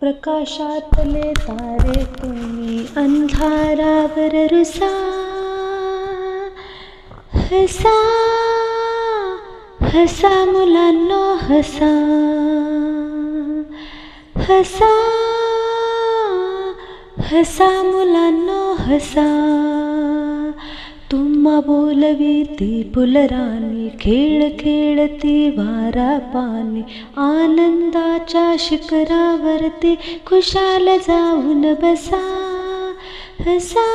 प्रकाशातले तारे तुम्ही अंधारावर रुसा हसा हसा मुलांनो हसा. हसा हसा मुलांनो हसा उमा बोलवी ती पुलराणी खेळ खेळती वारा पाणी. आनंदाच्या शिखरावरती खुशाल जाऊन बसा. हसा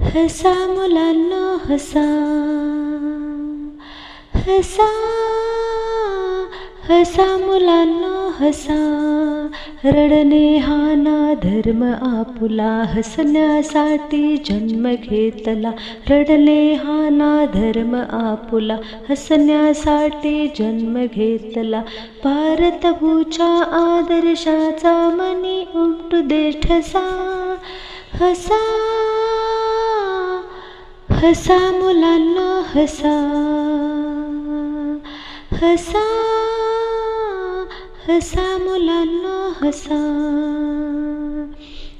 हसा मुलांनो हसा. हसा हसा मुलांनो हसा रडणे हा ना धर्म आपुला. हसण्यासाठी जन्म घेतला रडणे हा ना धर्म आपुला. हसण्यासाठी जन्म घेतला भारतभूच्या आदर्शाचा मनी उमटू दे ठसा. हसा हसा मुलांना हसा. हसा हसा मुलांनो हसा.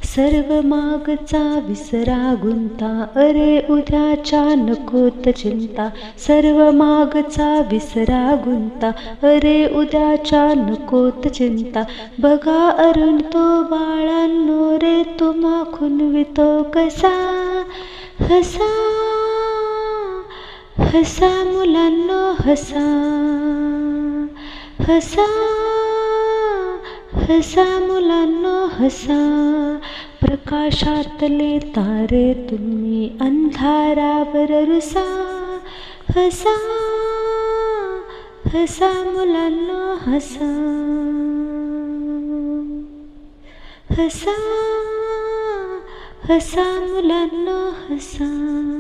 सर्व मागचा विसरा गुंता. अरे उद्याच्या नकोत चिंता. सर्व मागचा विसरा गुंता. अरे उद्याच्या नकोत चिंता. बघा अरुण तो बाळांनो रे तुम्हा खुनवितो कसा. हसा हसा मुलांनो हसा. हसा. हसा मुलांना हसा. प्रकाशातले तारे तुम्ही अंधारावर रुसा. हसा हसा मुलांना हसा. हसा हसा मुलांना हसा.